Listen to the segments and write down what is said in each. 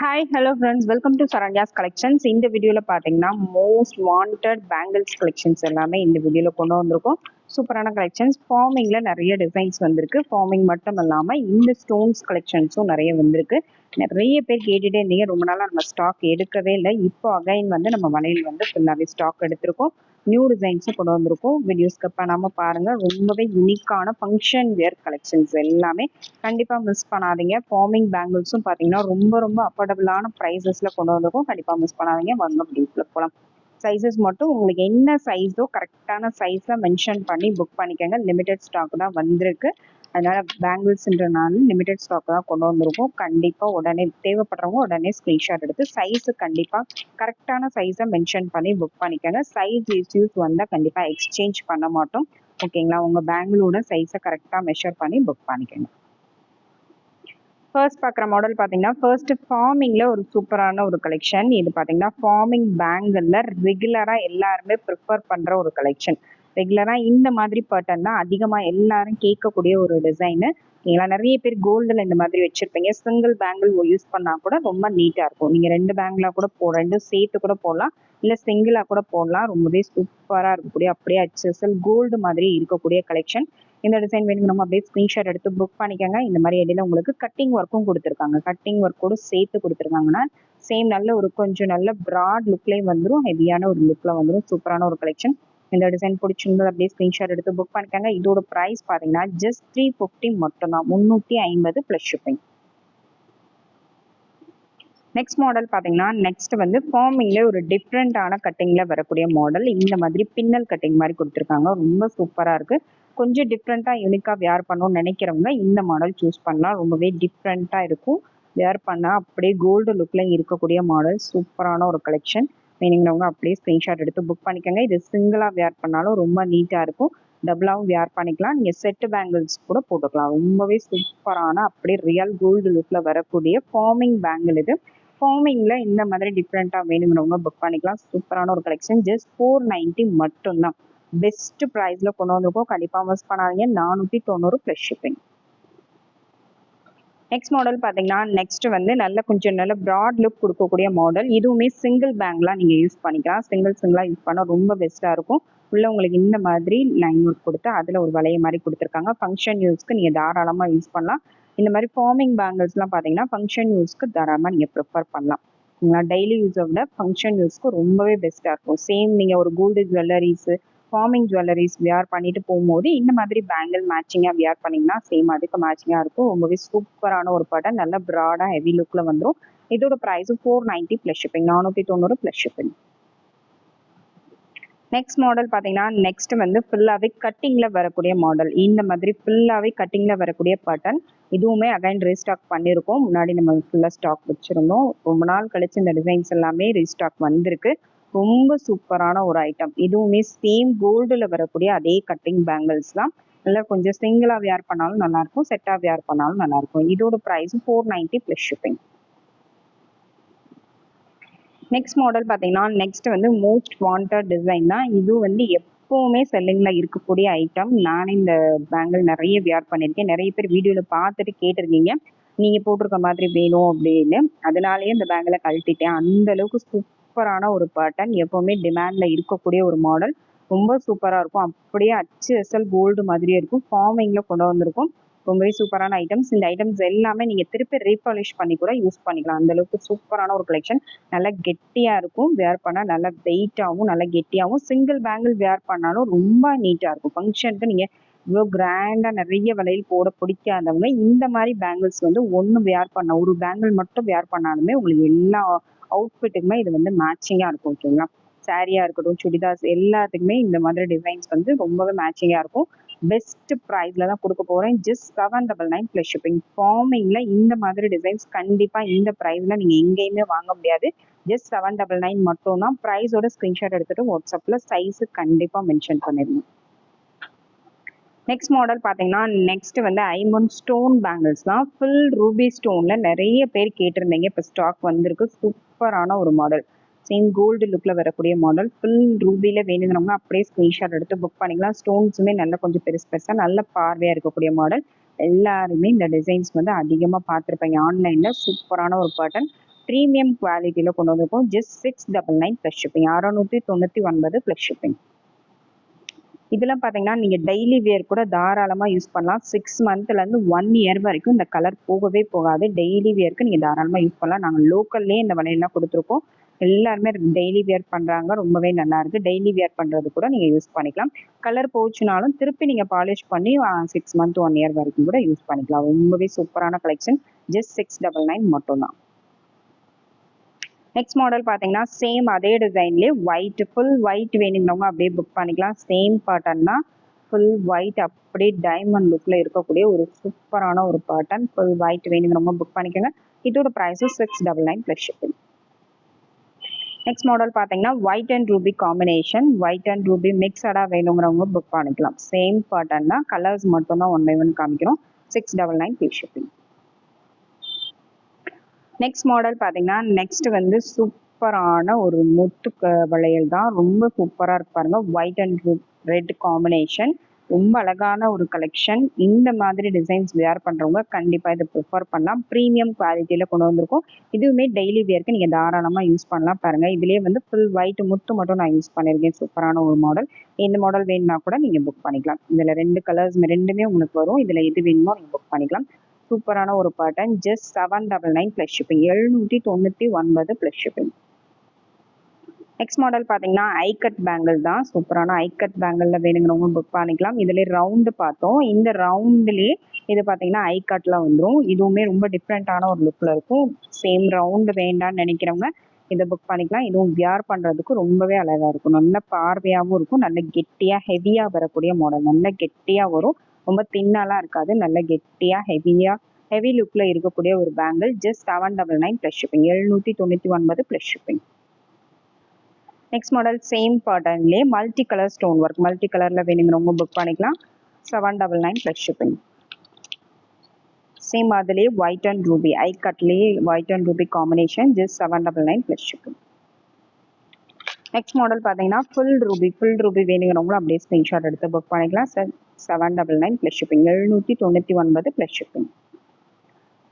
Hi hello friends welcome to Saranya's collections இந்த வீடியோவில் பார்த்தீங்கன்னா மோஸ்ட் வாண்டட் பேங்கிள்ஸ் கலெக்ஷன்ஸ் எல்லாமே இந்த வீடியோவில் கொண்டு வந்திருக்கோம். சூப்பரான கலெக்ஷன்ஸ் ஃபார்மிங்கில் நிறைய டிசைன்ஸ் வந்திருக்கு. ஃபார்மிங் மட்டும் இல்லாமல் இந்த ஸ்டோன்ஸ் கலெக்ஷன்ஸும் நிறைய வந்திருக்கு. நிறைய பேர் கேட்டுகிட்டே இருந்தீங்க. ரொம்ப நாளாக நம்ம ஸ்டாக் எடுக்கவே இல்லை. இப்போ அகைன் வந்து நம்ம வலையில் வந்து ஃபுல்லாகவே ஸ்டாக் எடுத்திருக்கோம். நியூ டிசைன்ஸும் கொண்டு வந்திருக்கோம். வீடியோ ஸ்கிப் பண்ணாமல் பாருங்கள் ரொம்பவே யூனிக்கான ஃபங்க்ஷன் வேர் கலெக்ஷன்ஸ் எல்லாமே கண்டிப்பாக மிஸ் பண்ணாதீங்க. ஃபார்மிங் பேங்கிள்ஸும் பார்த்தீங்கன்னா ரொம்ப ரொம்ப அஃபோர்டபுளான ப்ரைஸஸில் கொண்டு வந்திருக்கோம். கண்டிப்பாக மிஸ் பண்ணாதீங்க. வாங்க டீப்பில் போகலாம் சைஸஸ் மட்டும் உங்களுக்கு என்ன சைஸோ கரெக்டான சைஸை மென்ஷன் பண்ணி புக் பண்ணிக்கோங்க. லிமிடெட் ஸ்டாக் தான் வந்திருக்கு. அதனால பேங்கிள்ஸ்ன்றனால லிமிடெட் ஸ்டாக் தான் கொண்டு வந்திருக்கோம். கண்டிப்பாக உடனே தேவைப்படுறவங்க உடனே ஸ்க்ரீன்ஷாட் எடுத்து சைஸு கண்டிப்பாக கரெக்டான சைஸை மென்ஷன் பண்ணி புக் பண்ணிக்கோங்க. சைஸ் இஷ்யூஸ் வந்தால் கண்டிப்பாக எக்ஸ்சேஞ்ச் பண்ண மாட்டோம். ஓகேங்களா உங்கள் பேங்கிளோட சைஸை கரெக்டாக மெஷர் பண்ணி புக் பண்ணிக்கோங்க. ஃபர்ஸ்ட் பார்க்குற மாடல் பார்த்தீங்கன்னா ஃபர்ஸ்ட் ஃபார்மிங்கில் ஒரு சூப்பரான ஒரு கலெக்ஷன் இது பார்த்தீங்கன்னா ஃபார்மிங் பேங்கிளில் ரெகுலராக எல்லாருமே ப்ரிஃபர் பண்ணுற ஒரு கலெக்ஷன் ரெகுலராக இந்த மாதிரி பேட்டர்ன் தான் அதிகமாக எல்லாரும் கேட்கக்கூடிய ஒரு டிசைனு நீங்களா நிறைய பேர் கோல்டில் இந்த மாதிரி வச்சுருப்பீங்க. சிங்கிள் பேங்கிள் யூஸ் பண்ணால் கூட ரொம்ப நீட்டாக இருக்கும். நீங்கள் ரெண்டு பேங்கிளாக கூட போ ரெண்டும் சேர்த்து கூட போடலாம். இல்லை சிங்கிளாக கூட போடலாம். ரொம்பவே சூப்பராக இருக்கக்கூடிய அப்படியே அச்சசல் கோல்டு மாதிரி இருக்கக்கூடிய கலெக்ஷன் இந்த டிசைன் வேணும் நம்ம அப்படியே ஸ்க்ரீன்ஷாட் எடுத்து புக் பண்ணிக்கோங்க. இந்த மாதிரி இடையில உங்களுக்கு கட்டிங் ஒர்க்கும் கொடுத்துருக்காங்க. கட்டிங் ஒர்க்கோடு சேர்த்து கொடுத்துருக்காங்கன்னா சேம் நல்ல ஒரு கொஞ்சம் நல்ல ப்ராட் லுக்லேயும் வந்துடும் ஹெவியான ஒரு லுக்கில் வந்துடும் சூப்பரான ஒரு கலெக்ஷன் இந்த டிசைன் பிடிச்சிருந்தது அப்படியே ஸ்க்ரீன்ஷாட் எடுத்து புக் பண்ணிக்கோங்க. இதோட ப்ரைஸ் பார்த்தீங்கன்னா ஜஸ்ட் த்ரீ ஃபிஃப்டி மட்டும்தான். முந்நூற்றி ஐம்பது ப்ளஸ் ஷிப்பிங் நெக்ஸ்ட் மாடல் பார்த்தீங்கன்னா நெக்ஸ்ட் வந்து ஃபார்மிங்கில் ஒரு டிஃப்ரெண்ட்டான கட்டிங்கில் வரக்கூடிய மாடல் இந்த மாதிரி பின்னல் கட்டிங் மாதிரி கொடுத்துருக்காங்க. ரொம்ப சூப்பராக இருக்குது கொஞ்சம் டிஃப்ரெண்ட்டாக யூனிக்காக வேர் பண்ணணும்னு நினைக்கிறவங்க இந்த மாடல் சூஸ் பண்ணலாம் ரொம்பவே டிஃப்ரெண்ட்டாக இருக்கும். வேர் பண்ணால் அப்படியே கோல்டு லுக்கில் இருக்கக்கூடிய மாடல் சூப்பரான ஒரு கலெக்ஷன் வேணுங்கிறவங்க அப்படியே ஸ்க்ரீன்ஷாட் எடுத்து புக் பண்ணிக்கோங்க. இது சிங்கிளாக வேர் பண்ணாலும் ரொம்ப நீட்டாக இருக்கும். டபுளாகவும் வேர் பண்ணிக்கலாம். நீங்கள் செட்டு பேங்கிள்ஸ் கூட போட்டுக்கலாம். ரொம்பவே சூப்பரான அப்படியே ரியல் கோல்டு லுக்கில் வரக்கூடிய ஃபார்மிங் பேங்கிள் இது. ஃபார்மிங்கில் இந்த மாதிரி டிஃப்ரெண்ட்டாக வேணுங்கிறவங்க புக் பண்ணிக்கலாம். சூப்பரான ஒரு கலெக்ஷன் ஜஸ்ட் ஃபோர் நைன்ட்டி மட்டும்தான். பெஸ்ட் ப்ரைஸில் கொண்டு வந்திருக்கோம். கண்டிப்பாக மிஸ் பண்ணாதீங்க. நானூற்றி தொண்ணூறு ப்ளஸ் ஷிப்பிங் நெக்ஸ்ட் மாடல் பார்த்தீங்கன்னா நெக்ஸ்ட் வந்து நல்ல கொஞ்சம் நல்ல ப்ராட் லுக் கொடுக்கக்கூடிய மாடல் இதுவுமே சிங்கிள் பேங்க்லாம் நீங்கள் யூஸ் பண்ணிக்கலாம். சிங்கிள் சிங்கிளாக யூஸ் பண்ணால் ரொம்ப பெஸ்ட்டாக இருக்கும். உள்ள உங்களுக்கு இந்த மாதிரி லைன் ஒர்க் கொடுத்து அதில் ஒரு வளைய மாதிரி கொடுத்துருக்காங்க. ஃபங்க்ஷன் யூஸ்க்கு நீங்கள் தாராளமாக யூஸ் பண்ணலாம். இந்த மாதிரி ஃபார்மிங் பேங்கிள்ஸ்லாம் பார்த்தீங்கன்னா ஃபங்க்ஷன் யூஸ்க்கு தாராளமாக நீங்கள் ப்ரிஃபர் பண்ணலாம். டெய்லி யூஸை விட ஃபங்க்ஷன் யூஸ்க்கு ரொம்பவே பெஸ்ட்டாக இருக்கும். சேம் நீங்கள் ஒரு gold jewelleries forming jewelleries wear பண்ணிட்டு போகும்போது இந்த மாதிரி பேங்கிள் மேட்சிங்காக வியர் பண்ணிங்கன்னா சேம் அதுக்கு மேட்சிங்காக இருக்கும். ரொம்பவே சூப்பரான ஒரு பட்டன் நல்ல ப்ராடாக ஹெவி லுக்கில் வந்துடும் இதோட ப்ரைஸும் ஃபோர் நைன்ட்டி ப்ளஸ் ஷிப்பிங் நானூற்றி தொண்ணூறு ப்ளஸ் ஷிப்பிங் நெக்ஸ்ட் மாடல் பார்த்தீங்கன்னா நெக்ஸ்ட் வந்து ஃபுல்லாகவே கட்டிங்கில் வரக்கூடிய மாடல் இந்த மாதிரி ஃபுல்லாகவே கட்டிங்கில் வரக்கூடிய பட்டன் இதுவுமே அகைன் ரீஸ்டாக் பண்ணியிருக்கோம். முன்னாடி நம்ம ஃபுல்லாக ஸ்டாக் வச்சுருந்தோம். ரொம்ப நாள் கழிச்சு இந்த டிசைன்ஸ் எல்லாமே ரீஸ்டாக் வந்திருக்கு. ரொம்ப சூப்பரான ஒரு ஐட்டம் இதுவுமே சேம் கோல்டில் வரக்கூடிய அதே கட்டிங் பேங்கிள்ஸ் தான். நல்லா கொஞ்சம் சிங்கிளாக வியார் பண்ணாலும் நல்லாயிருக்கும் செட்டாக வியார் பண்ணாலும் நல்லாயிருக்கும். இதோட price four ninety plus shipping next model பார்த்தீங்கன்னா நெக்ஸ்ட் வந்து மோஸ்ட் வாண்டட் டிசைன் தான். இது வந்து எப்போவுமே செல்லிங்கில் இருக்கக்கூடிய ஐட்டம் நானே இந்த பேங்கிள் நிறைய வியர் பண்ணியிருக்கேன். நிறைய பேர் வீடியோவில் பார்த்துட்டு கேட்டிருக்கீங்க. நீங்கள் போட்டிருக்க மாதிரி வேணும் அப்படின்னு. அதனாலேயே இந்த பேங்கிளை கழட்டிட்டேன். அந்த அளவுக்கு சூப்பரான ஒரு பேட்டர்ன் எப்போவுமே டிமாண்டில் இருக்கக்கூடிய ஒரு மாடல் ரொம்ப சூப்பராக இருக்கும். அப்படியே அச்சு எஸ்எல் கோல்டு மாதிரியே இருக்கும். ஃபார்மிங்கில் கொண்டு வந்திருக்கும். ரொம்பவே சூப்பரான ஐட்டம்ஸ் இந்த ஐட்டம்ஸ் எல்லாமே நீங்கள் திருப்பி ரீபாலிஷ் பண்ணி கூட யூஸ் பண்ணிக்கலாம். அந்தளவுக்கு சூப்பரான ஒரு கலெக்ஷன் நல்லா கெட்டியாக இருக்கும். வேர் பண்ணால் நல்லா வெயிட்டாகவும் நல்லா கெட்டியாகவும் சிங்கிள் பேங்கிள் வேர் பண்ணாலும் ரொம்ப நீட்டாக இருக்கும். ஃபங்க்ஷனுக்கு நீங்கள் இவ்வளோ கிராண்டாக நிறைய விலையில் போட பிடிக்காதவங்க இந்த மாதிரி பேங்கிள்ஸ் வந்து ஒன்று வேர் பண்ண ஒரு பேங்கிள் மட்டும் வேர் பண்ணாலுமே உங்களுக்கு எல்லா அவுட்ஃபிட்டுக்குமே இது வந்து மேட்சிங்காக இருக்கும் ஓகேங்களா சாரியாக இருக்கட்டும் சுடிதார்ஸ் எல்லாத்துக்குமே இந்த மாதிரி டிசைன்ஸ் வந்து ரொம்பவே மேட்சிங்காக இருக்கும். பெஸ்ட் ப்ரைஸில் தான் கொடுக்க போகிறேன் just seven double nine plus shipping ஃபார்மிங்கில் இந்த மாதிரி டிசைன்ஸ் கண்டிப்பாக இந்த ப்ரைஸில் நீங்கள் எங்கேயுமே வாங்க முடியாது. ஜஸ்ட் செவன் டபுள் நைன் மட்டும் தான் ப்ரைஸோட ஸ்க்ரீன்ஷாட் எடுத்துகிட்டு வாட்ஸ்அப்பில் சைஸு கண்டிப்பாக மென்ஷன் பண்ணிடணும். நெக்ஸ்ட் மாடல் பார்த்தீங்கன்னா நெக்ஸ்ட் வந்து ஐமன் ஸ்டோன் பேங்கிள்ஸ் தான். ஃபுல் ரூபி ஸ்டோனில் நிறைய பேர் கேட்டிருந்தீங்க. இப்போ ஸ்டாக் வந்திருக்கு. சூப்பரான ஒரு மாடல் சேம் கோல்டு லுக்கில் வரக்கூடிய மாடல் ஃபுல் ரூபியில் வேணுங்கிறவங்க அப்படியே ஸ்க்ரீன்ஷாட் எடுத்து புக் பண்ணிக்கலாம். ஸ்டோன்ஸுமே நல்லா கொஞ்சம் பெருசு பெருசாக நல்ல பார்வையாக இருக்கக்கூடிய மாடல் எல்லாருமே இந்த டிசைன்ஸ் வந்து அதிகமாக பார்த்துருப்பாங்க. ஆன்லைனில் சூப்பரான ஒரு பேட்டர்ன் ப்ரீமியம் குவாலிட்டியில் கொண்டு வந்திருக்கோம். Just six double nine plus shipping அறநூற்றி தொண்ணூற்றி ஒன்பது ப்ளஸ் ஷிப்பிங் இதெல்லாம் பார்த்தீங்கன்னா நீங்கள் டெய்லி வேர் கூட தாராளமாக யூஸ் பண்ணலாம். சிக்ஸ் மந்த்லேருந்து ஒன் இயர் வரைக்கும் இந்த கலர் போகவே போகாது. டெய்லி வேர்க்கு நீங்கள் தாராளமாக யூஸ் பண்ணலாம். நாங்கள் லோக்கல்லே இந்த வலையெல்லாம் கொடுத்துருக்கோம். எல்லாருமே டெய்லி வேர் பண்ணுறாங்க ரொம்பவே நல்லா இருக்குது டெய்லி வேர் பண்ணுறது கூட நீங்கள் யூஸ் பண்ணிக்கலாம். கலர் போச்சுனாலும் திருப்பி நீங்கள் பாலிஷ் பண்ணி சிக்ஸ் மந்த் ஒன் இயர் வரைக்கும் கூட யூஸ் பண்ணிக்கலாம். ரொம்பவே சூப்பரான collection just six double nine மட்டும்தான். நெக்ஸ்ட் மாடல் பார்த்தீங்கன்னா சேம் அதே டிசைன்லேயே ஒயிட் ஃபுல் ஒயிட் வேணுங்கிறவங்க அப்படியே புக் பண்ணிக்கலாம். சேம் பாட்டன் தான் ஃபுல் ஒயிட் அப்படியே டைமண்ட் லுக்கில் இருக்கக்கூடிய ஒரு சூப்பரான ஒரு பேட்டர்ன் ஃபுல் ஒயிட் வேணுங்கிறவங்க புக் பண்ணிக்கோங்க. இதோட ப்ரைஸும் six double nine plus shipping next model பார்த்தீங்கன்னா white and ruby combination white and ruby மிக்சடாக வேணுங்கிறவங்க புக் பண்ணிக்கலாம். சேம் பேட்டர்ன் தான் கலர்ஸ் மட்டும்தான் ஒன் பை ஒன் காமிக்கிறோம். Six double nine plus shipping next model பார்த்தீங்கன்னா நெக்ஸ்ட் வந்து சூப்பரான ஒரு முத்து வளையல் தான். ரொம்ப சூப்பராக இருக்கு பாருங்க. ஒயிட் அண்ட் ரெட் காம்பினேஷன் ரொம்ப அழகான ஒரு கலெக்ஷன் இந்த மாதிரி டிசைன்ஸ் வேர் பண்ணுறவங்க கண்டிப்பாக இதை ப்ரிஃபர் பண்ணலாம். ப்ரீமியம் குவாலிட்டியில் கொண்டு வந்திருக்கோம். இதுவுமே டெய்லி வேர்க்கு நீங்கள் தாராளமாக யூஸ் பண்ணலாம் பாருங்கள் இதுலேயே வந்து ஃபுல் ஒயிட் முத்து மட்டும் நான் யூஸ் பண்ணியிருக்கேன். சூப்பரான ஒரு மாடல் இந்த மாடல் வேணும்னா கூட நீங்கள் புக் பண்ணிக்கலாம். இதில் ரெண்டு கலர்ஸ் ரெண்டுமே உங்களுக்கு வரும். இதில் எது வேணுமோ நீங்கள் புக் பண்ணிக்கலாம். சூப்பரான ஒரு pattern just seven double nine plus shipping எழுநூற்றி தொண்ணூற்றி ஒன்பது ப்ளஸ் ஷிப்பிங் நெக்ஸ்ட் மாடல் பார்த்தீங்கன்னா ஐகட் பேங்கிள் தான். சூப்பரான ஐகட் பேங்கிளில் வேணுங்கிறவங்க புக் பண்ணிக்கலாம். இதில் ரவுண்டு பார்த்தோம். இந்த ரவுண்டுலேயே இது பார்த்தீங்கன்னா ஐகட்டில் வந்துடும் இதுவுமே ரொம்ப டிஃப்ரெண்ட்டான ஒரு லுக்கில் இருக்கும். சேம் ரவுண்டு வேண்டான்னு நினைக்கிறவங்க இதை புக் பண்ணிக்கலாம். இதுவும் வியார் பண்ணுறதுக்கு ரொம்பவே அழகாக இருக்கும். நல்ல பார்வையாகவும் இருக்கும். நல்ல கெட்டியாக ஹெவியாக வரக்கூடிய மாடல் நல்ல கெட்டியாக வரும். ரொம்ப தின்னாலாம் இருக்காது. நல்ல கெட்டியாக ஹெவியாக ஹெவி லுக்கில் இருக்கக்கூடிய ஒரு bangle just seven double nine plus shipping எழுநூற்றி தொண்ணூற்றி ஒன்பது plus shipping next model same பேட்டர்ன்லேயே multi colour stone work multi கலரில் வேணுங்கிறவங்க புக் பண்ணிக்கலாம். Seven double nine plus shipping same அதுலேயே ஒயிட் அண்ட் ரூபி ஐ கட்லேயே white and ruby combination just seven double nine plus shipping next model பார்த்தீங்கன்னா full ruby full ruby வேணுங்கிறவங்களும் அப்படியே screenshot எடுத்து book பண்ணிக்கலாம் sir seven double nine plus shipping எழுநூற்றி தொண்ணூற்றி ஒன்பது ப்ளஸ் ஷிப்பிங்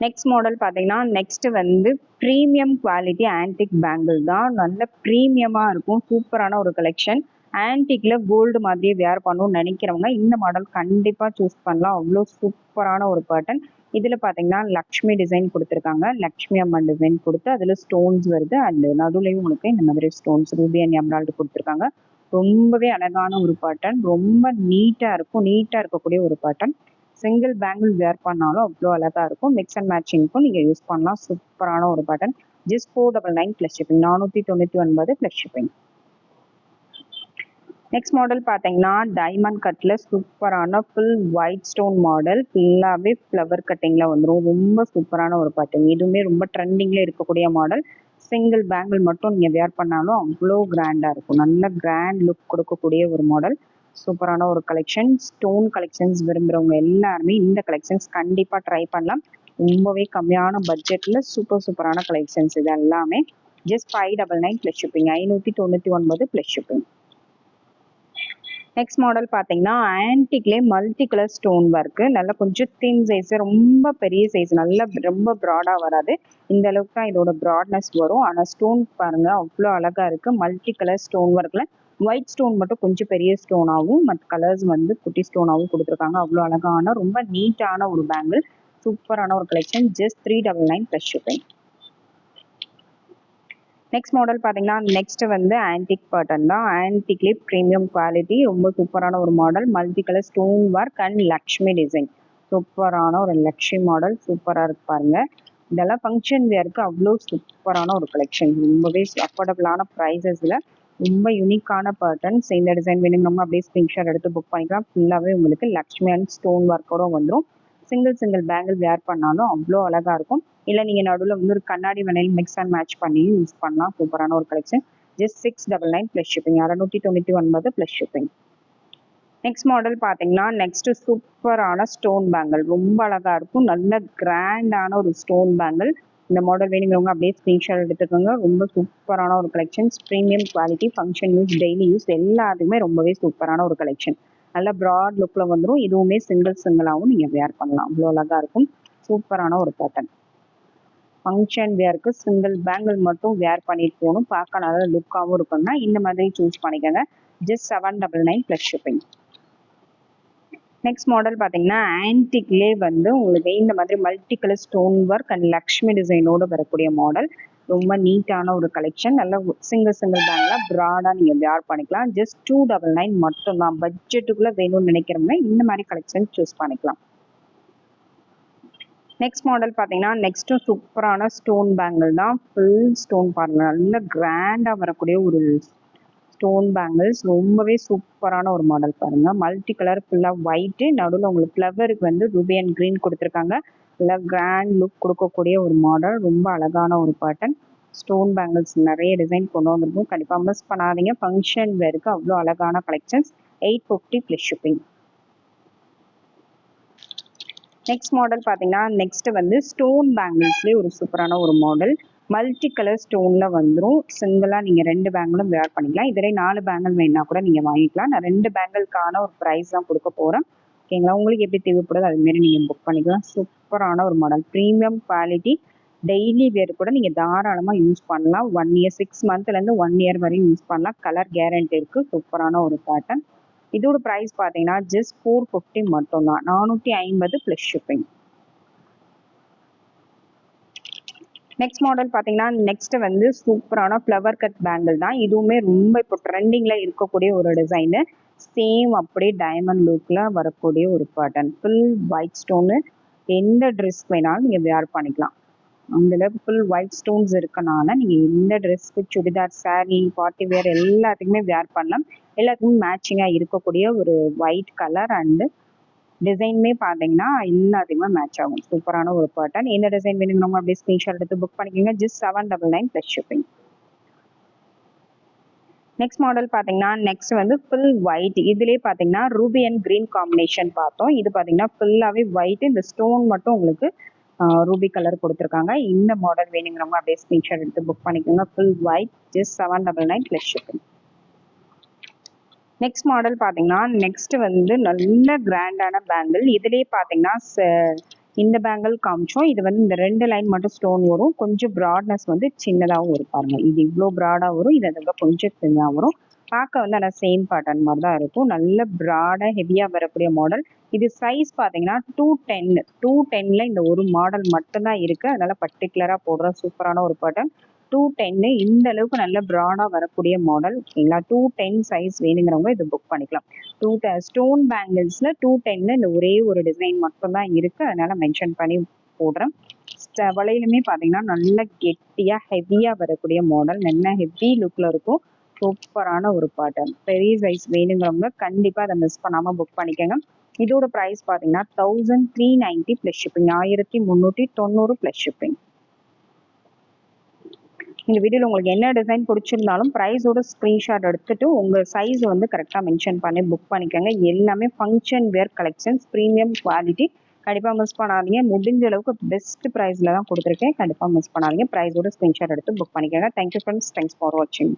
நெக்ஸ்ட் மாடல் பார்த்தீங்கன்னா நெக்ஸ்ட் வந்து ப்ரீமியம் குவாலிட்டி ஆன்டிக் பேங்கிள் தான். நல்ல ப்ரீமியமாக இருக்கும். சூப்பரான ஒரு கலெக்ஷன் ஆன்டிக்கில் கோல்டு மாதிரியே வேர் பண்ணணும்னு நினைக்கிறவங்க இந்த மாடல் கண்டிப்பாக சூஸ் பண்ணலாம். அவ்வளோ சூப்பரான ஒரு பேட்டர்ன் இதில் பார்த்தீங்கன்னா லக்ஷ்மி டிசைன் கொடுத்துருக்காங்க. லக்ஷ்மி அம்மன் டிசைன் கொடுத்து அதில் ஸ்டோன்ஸ் வருது. அண்ட் நடுவுலையும் உங்களுக்கு இந்த மாதிரி ஸ்டோன்ஸ் ரூபி அண்ட் எம்ரால்டு கொடுத்துருக்காங்க. ரொம்பவே அழகான ஒரு பேட்டர்ன் ரொம்ப நீட்டாக இருக்கும் நீட்டாக இருக்கக்கூடிய ஒரு பேட்டர்ன் சிங்கிள் பேங்கிள் வேர் பண்ணாலும் அவ்வளோ அழகாக இருக்கும். மிக்ஸ் அண்ட் மேட்சிங்க்கும் நீங்கள் யூஸ் பண்ணலாம். சூப்பரான ஒரு pattern just four double nine plus shipping நானூற்றி தொண்ணூற்றி ஒன்பது ப்ளஸ் ஷிப்பிங் நெக்ஸ்ட் மாடல் பார்த்தீங்கன்னா டைமண்ட் கட்டில் சூப்பரான ஃபுல் ஒயிட் ஸ்டோன் மாடல் ஃபுல்லாகவே ஃப்ளவர் கட்டிங்கில் வந்துடும் ரொம்ப சூப்பரான ஒரு பாட்டன் இதுவுமே ரொம்ப ட்ரெண்டிங்கில் இருக்கக்கூடிய மாடல் சிங்கிள் பேங்கிள் மட்டும் நீங்கள் வேர் பண்ணாலும் அவ்வளோ கிராண்டாக இருக்கும். நல்ல கிராண்ட் லுக் கொடுக்கக்கூடிய ஒரு மாடல் சூப்பரான ஒரு கலெக்ஷன் ஸ்டோன் கலெக்ஷன்ஸ் விரும்புகிறவங்க எல்லாருமே இந்த கலெக்ஷன்ஸ் கண்டிப்பாக ட்ரை பண்ணலாம். ரொம்பவே கம்மியான பட்ஜெட்டில் சூப்பர் சூப்பரான கலெக்ஷன்ஸ் இது எல்லாமே. Just five double nine plus shipping ஐநூற்றி தொண்ணூற்றி ஒன்பது ப்ளஸ் ஷிப்பிங் நெக்ஸ்ட் மாடல் பார்த்தீங்கன்னா ஆன்டிக்லே மல்டி கலர் ஸ்டோன் ஒர்க்கு நல்லா கொஞ்சம் தின் சைஸ் ரொம்ப பெரிய சைஸ் நல்லா ரொம்ப ப்ராடாக வராது. இந்த அளவுக்கு தான் இதோட ப்ராட்னஸ் வரும். ஆனால் ஸ்டோன் பாருங்க அவ்வளோ அழகாக இருக்குது மல்டி கலர் ஸ்டோன் ஒர்க்கில் ஒயிட் ஸ்டோன் மட்டும் கொஞ்சம் பெரிய ஸ்டோனாகவும் மற்ற கலர்ஸ் வந்து குட்டி ஸ்டோனாகவும் கொடுத்துருக்காங்க. அவ்வளோ அழகான ரொம்ப நீட்டான ஒரு பேங்கிள் சூப்பரான ஒரு collection just three double nine plus shipping next model பார்த்தீங்கன்னா நெக்ஸ்ட் வந்து ஆன்டிக் பேட்டர்ன் தான். ஆன்டிக்லேயே ப்ரீமியம் குவாலிட்டி ரொம்ப சூப்பரான ஒரு model multi colour stone work and Lakshmi design சூப்பரான ஒரு லக்ஷ்மி மாடல் சூப்பராக இருக்கு பாருங்க. இதெல்லாம் ஃபங்க்ஷன் வேருக்கு அவ்வளோ சூப்பரான ஒரு கலெக்ஷன் ரொம்பவே அஃபோர்டபுளான ப்ரைஸஸில் ரொம்ப யூனிக்கான பேட்டர்ன்ஸ் இந்த டிசைன் வேணுங்கிறவங்க அப்படியே ஸ்க்ரீன்ஷாட் எடுத்து புக் பண்ணிக்கலாம். ஃபுல்லாகவே உங்களுக்கு லக்ஷ்மி அண்ட் ஸ்டோன் ஒர்க்கோட வந்துடும் சிங்கிள் சிங்கிள் பேங்கிள் வேர் பண்ணாலும் அவ்வளோ அழகாக இருக்கும். இல்லை நீங்கள் நடுவில் வந்து ஒரு கண்ணாடி வளையல் மிக்ஸ் அண்ட் மேட்ச் பண்ணி யூஸ் பண்ணலாம். சூப்பரான ஒரு collection just six double nine plus shipping அறநூற்றி தொண்ணூற்றி ஒன்பது ப்ளஸ் ஷிப்பிங் நெக்ஸ்ட் மாடல் பார்த்தீங்கன்னா நெக்ஸ்ட் சூப்பரான ஸ்டோன் பேங்கிள் ரொம்ப அழகாக இருக்கும். நல்ல கிராண்டான ஒரு ஸ்டோன் பேங்கிள் இந்த மாடல் வேணுங்கிறவங்க அப்படியே ஸ்க்ரீன்ஷாட் எடுத்துக்கோங்க. ரொம்ப சூப்பரான ஒரு collections premium quality function use daily use எல்லாத்துக்குமே ரொம்பவே சூப்பரான ஒரு கலெக்ஷன் நல்ல ப்ராட் லுக்கில் வந்துடும் இதுவுமே சிங்கிள் சிங்கிளாகவும் நீங்கள் வேர் பண்ணலாம். அவ்வளோ அழகாக இருக்கும். சூப்பரான ஒரு பேட்டர்ன் ஃபங்க்ஷன் வேருக்கு சிங்கிள் பேங்கிள் மட்டும் வேர் பண்ணிட்டு போகணும். பார்க்க நல்லா லுக்காகவும் இருக்கும்னா இந்த மாதிரி சூஸ் பண்ணிக்கோங்க. Just seven double nine plus shipping next model பார்த்தீங்கன்னா ஆன்டிக்லே வந்து உங்களுக்கு இந்த மாதிரி multi colour stone work and Lakshmi டிசைனோடு வரக்கூடிய மாடல் ரொம்ப நீட்டான ஒரு கலெக்ஷன் நல்லா சிங்கிள் சிங்கிள் பேங்கில் ப்ராடாக நீங்கள் வேர் பண்ணிக்கலாம். ஜஸ்ட் டூ டபுள் நைன் மட்டும்தான். பட்ஜெட்டுக்குள்ளே வேணும்னு நினைக்கிறவங்க இந்த மாதிரி கலெக்ஷன் சூஸ் பண்ணிக்கலாம். நெக்ஸ்ட் மாடல் பார்த்தீங்கன்னா நெக்ஸ்ட்டும் சூப்பரான ஸ்டோன் பேங்கிள் தான் ஃபுல் ஸ்டோன் பாருங்கள் நல்ல கிராண்டாக வரக்கூடிய ஒரு ஸ்டோன் பேங்கிள்ஸ் ரொம்பவே சூப்பரான ஒரு மாடல் பாருங்கள் மல்டி கலர் ஃபுல்லாக ஒயிட்டு நடுவில் உங்களுக்கு ஃப்ளவருக்கு வந்து ரூபி அண்ட் க்ரீன் கொடுத்துருக்காங்க. நல்லா கிராண்ட் லுக் கொடுக்கக்கூடிய ஒரு மாடல் ரொம்ப அழகான ஒரு பேட்டர்ன் ஸ்டோன் பேங்கிள்ஸ் நிறைய டிசைன் கொண்டு வந்திருக்கும். கண்டிப்பாக மிஸ் பண்ணாதீங்க. ஃபங்க்ஷன் வேருக்கு அவ்வளோ அழகான collections eight fifty plus shipping next model பார்த்தீங்கன்னா நெக்ஸ்ட் வந்து ஸ்டோன் பேங்கிள்ஸ்லேயே ஒரு சூப்பரான ஒரு மாடல் மல்டி கலர் ஸ்டோனில் வந்துடும் சிங்கிளாக நீங்கள் ரெண்டு பேங்கிளும் வேர் பண்ணிக்கலாம். இதிலே நாலு பேங்கிள் வேணுன்னா கூட நீங்கள் வாங்கிக்கலாம். நான் ரெண்டு பேங்கிள்க்கான ஒரு ப்ரைஸ் தான் கொடுக்க போகிறேன் ஓகேங்களா உங்களுக்கு எப்படி தேவைப்படுது அதுமாரி நீங்கள் புக் பண்ணிக்கலாம். சூப்பரான ஒரு model premium quality daily wear கூட நீங்கள் தாராளமாக யூஸ் பண்ணலாம். ஒன் இயர் சிக்ஸ் மந்த்லேருந்து ஒன் இயர் வரையும் யூஸ் பண்ணலாம். கலர் கேரண்டி இருக்குது சூப்பரான ஒரு பேட்டர்ன் இதோட ப்ரைஸ் பார்த்தீங்கன்னா ஜஸ்ட் ஃபோர் ஃபிஃப்டி மட்டும்தான். நானூற்றி ஐம்பது ப்ளஸ் ஷிப்பிங் நெக்ஸ்ட் மாடல் பார்த்தீங்கன்னா நெக்ஸ்ட் வந்து சூப்பரான ஃப்ளவர் கட் பேங்கிள் தான். இதுவுமே ரொம்ப இப்போ ட்ரெண்டிங்கில் இருக்கக்கூடிய ஒரு டிசைனு சேம் அப்படியே டைமண்ட் லுக்கில் வரக்கூடிய ஒரு பேட்டர்ன் ஃபுல் ஒயிட் ஸ்டோனு எந்த ட்ரெஸ் வேணாலும் நீங்கள் வேர் பண்ணிக்கலாம். அந்தளவுக்கு ஃபுல் ஒயிட் ஸ்டோன்ஸ் இருக்கனால நீங்கள் எந்த ட்ரெஸ்க்கு சுடிதார் சாரீ பார்ட்டி வேர் எல்லாத்துக்குமே வேர் பண்ணலாம். எல்லாத்துக்குமே மேட்சிங்காக இருக்கக்கூடிய ஒரு ஒயிட் கலர் அண்டு டிசைனுமே பார்த்தீங்கன்னா எல்லாத்தையுமே மேட்ச் ஆகும். சூப்பரான ஒரு பேட்டர்ன் எந்த டிசைன் வேணுங்கிறவங்க அப்படியே ஸ்க்ரீன்ஷாட் எடுத்து புக் பண்ணிக்கோங்க. Just seven double nine plus shipping next model பார்த்தீங்கன்னா நெக்ஸ்ட் வந்து ஃபுல் ஒயிட் இதுலேயே பார்த்தீங்கன்னா ரூபி அண்ட் க்ரீன் காம்பினேஷன் பார்த்தோம். இது பார்த்தீங்கன்னா ஃபுல்லாகவே ஒயிட் இந்த ஸ்டோன் மட்டும் உங்களுக்கு ரூபி கலர் கொடுத்துருக்காங்க. இந்த மாடல் வேணுங்கிறவங்க அப்படியே ஸ்க்ரீன்ஷாட் எடுத்து புக் பண்ணிக்கோங்க. Full white just seven double nine plus shipping next model பார்த்தீங்கன்னா நெக்ஸ்ட் வந்து நல்ல கிராண்டான பேங்கிள் இதுலேயே பார்த்தீங்கன்னா இந்த பேங்கிள் காமிச்சோம். இது வந்து இந்த ரெண்டு லைன் மட்டும் ஸ்டோன் வரும். கொஞ்சம் ப்ராட்னஸ் வந்து சின்னதாகவும் வரும் பாருங்க. இது இவ்வளோ ப்ராடாக வரும். இது அதை கொஞ்சம் சின்னதாக வரும். பார்க்க வந்து ஆனால் சேம் பேட்டர்ன் மாதிரி தான் இருக்கும். நல்ல ப்ராடாக ஹெவியாக வரக்கூடிய மாடல் இது சைஸ் பார்த்தீங்கன்னா டூ டென் டூ டென்னில் இந்த ஒரு மாடல் மட்டும்தான் இருக்குது அதனால் பர்டிகுலராக போடுற சூப்பரான ஒரு பேட்டர்ன் டூ டென்னு இந்த அளவுக்கு நல்ல ப்ராடாக வரக்கூடிய மாடல் ஓகேங்களா? டூ டென் சைஸ் வேணுங்கிறவங்க இது புக் பண்ணிக்கலாம். டூ ஸ்டோன் பேங்கிள்ஸில் டூ டென்னு இந்த ஒரே ஒரு டிசைன் மட்டும்தான் இருக்குது அதனால் மென்ஷன் பண்ணி போடுறேன். வலையிலுமே பார்த்தீங்கன்னா நல்ல கெட்டியாக ஹெவியாக வரக்கூடிய மாடல் நல்ல ஹெவி லுக்கில் இருக்கும். சூப்பரான ஒரு பாட்டன் பெரிய சைஸ் வேணுங்கிறவங்க கண்டிப்பாக அதை மிஸ் பண்ணாமல் புக் பண்ணிக்கோங்க. இதோட ப்ரைஸ் பார்த்தீங்கன்னா thousand three ninety plus shipping ஆயிரத்தி முந்நூற்றி தொண்ணூறு ப்ளஸ் ஷிப்பிங் இந்த வீடியோவில் உங்களுக்கு என்ன டிசைன் பிடிச்சிருந்தாலும் ப்ரைஸோட ஸ்க்ரீன்ஷாட் எடுத்துகிட்டு உங்கள் சைஸ் வந்து கரெக்டாக மென்ஷன் பண்ணி புக் பண்ணிக்கோங்க. எல்லாமே function wear collections premium quality கண்டிப்பாக மிஸ் பண்ணாதீங்க. முடிஞ்ச அளவுக்கு பெஸ்ட் ப்ரைஸில் தான் கொடுத்துருக்கேன். கண்டிப்பாக மிஸ் பண்ணாதீங்க. ப்ரைஸோட ஸ்க்ரீன்ஷாட் எடுத்து புக் பண்ணிக்கோங்க. Thank you friends thanks for வாட்சிங்